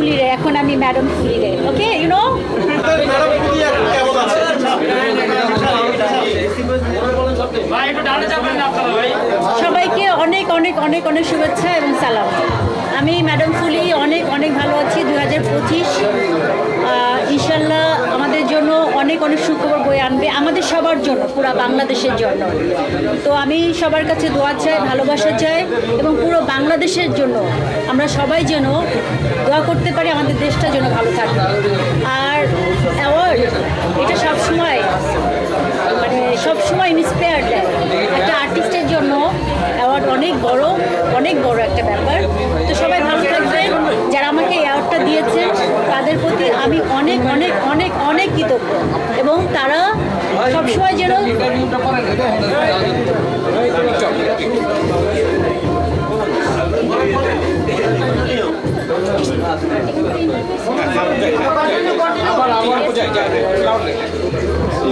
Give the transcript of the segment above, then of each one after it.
গুলিরে এখন আমি ম্যাডাম ফুলিরে ওকে? ইউ নো সবাইকে অনেক অনেক অনেক অনেক শুভেচ্ছা এবং সালাম। আমি ম্যাডাম ফুলি অনেক অনেক ভালো আছি। দু হাজার পঁচিশ ইনশাল্লাহ আমাদের জন্য অনেক অনেক সুখবর বয়ে আনবে, আমাদের সবার জন্য, পুরো বাংলাদেশের জন্য। তো আমি সবার কাছে দোয়া চাই, ভালোবাসা চাই এবং পুরো বাংলাদেশের জন্য আমরা সবাই যেন দোয়া করতে পারি, আমাদের দেশটা যেন ভালো থাকে। আর অ্যাওয়ার্ড এটা সবসময় মানে সবসময় ইন্সপায়ার দেয়। একটা আর্টিস্টের জন্য অ্যাওয়ার্ড অনেক বড় অনেক বড় একটা ব্যাপার। তো সবাই ভালো থাকবে যারা আমাকে অ্যাওয়ার্ডটা দিয়েছে তাদের প্রতি আমি অনেক অনেক অনেক অনেক কৃতজ্ঞ এবং তারা সবসময় যেন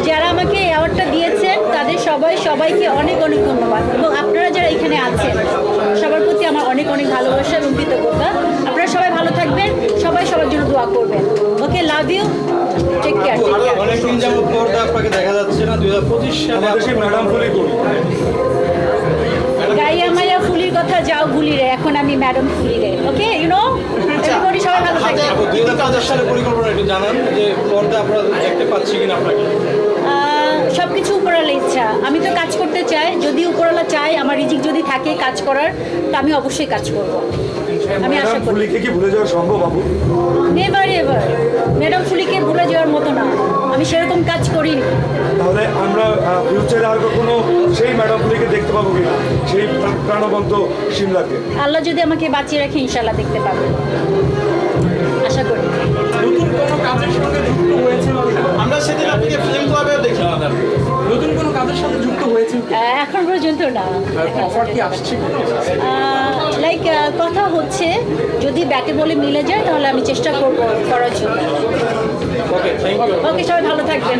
যারা আমাকে অ্যাওয়ার্ডটা দিয়েছেন, তাদের সবাই সবাইকে অনেক অনেক ধন্যবাদ। এবং আপনারা যারা এখানে আছেন, সবার প্রতি আমার অনেক অনেক ভালোবাসা এবং কৃতজ্ঞতা আপনারা সবাই ভালো থাকবেন, সবাই সবার জন্য দোয়া করবেন। Okay love you take care take care অনেকদিন যাবত পর্দা আপনাকে দেখা যাচ্ছে না দুই হাজার পঁচিশ সালে আমাদের ম্যাডাম ফুলি করি গাইয়া মাইয়া ফুলির কথা যাও ভুলিরে এখন আমি ম্যাডাম ফুলিরে ওকে? ইউ নো এভরিবডি সবাই ভালো থাকবেন দুই হাজার পঞ্চাশ সালে পরিকল্পনা একটু জানান যে পর্দা আপনারা দেখতে পাচ্ছি কিনা আপনাকে। সব কিছু উপরালা ইচ্ছা। আমি তো কাজ করতে চাই যদি উপরালা চাই আমার রিজিক যদি থাকে কাজ করার তো আমি অবশ্যই কাজ করব। আমি আশা করি। ফুলিকে কি ভুলে যাওয়া সম্ভব বাবু? Never ever. ম্যাডাম ফুলিকে ভুলে যাওয়ার মতো না। আমি সেরকম কাজ করিনি। তাহলে আমরা ফিউচারে আর কখনো সেই ম্যাডাম ফুলিকে দেখতে পাবো কিনা? সেই প্রাণবন্ত সিমলাকে। আল্লাহ যদি আমাকে বাঁচিয়ে রাখে ইনশাল্লাহ দেখতে পাবো। আশা করি। নতুন কোনো কাজের সঙ্গে যুক্ত হয়েছে আমরা সেদিন আপনাকে ফিল্ম ক্লাবেও দেখি নতুন কোনো কাজের হয়েছে? এখন পর্যন্ত না। লাইক কথা হচ্ছে যদি ব্যাটে বলে মিলে যায় তাহলে আমি চেষ্টা করব করার জন্য। ওকে সবাই ভালো থাকবেন।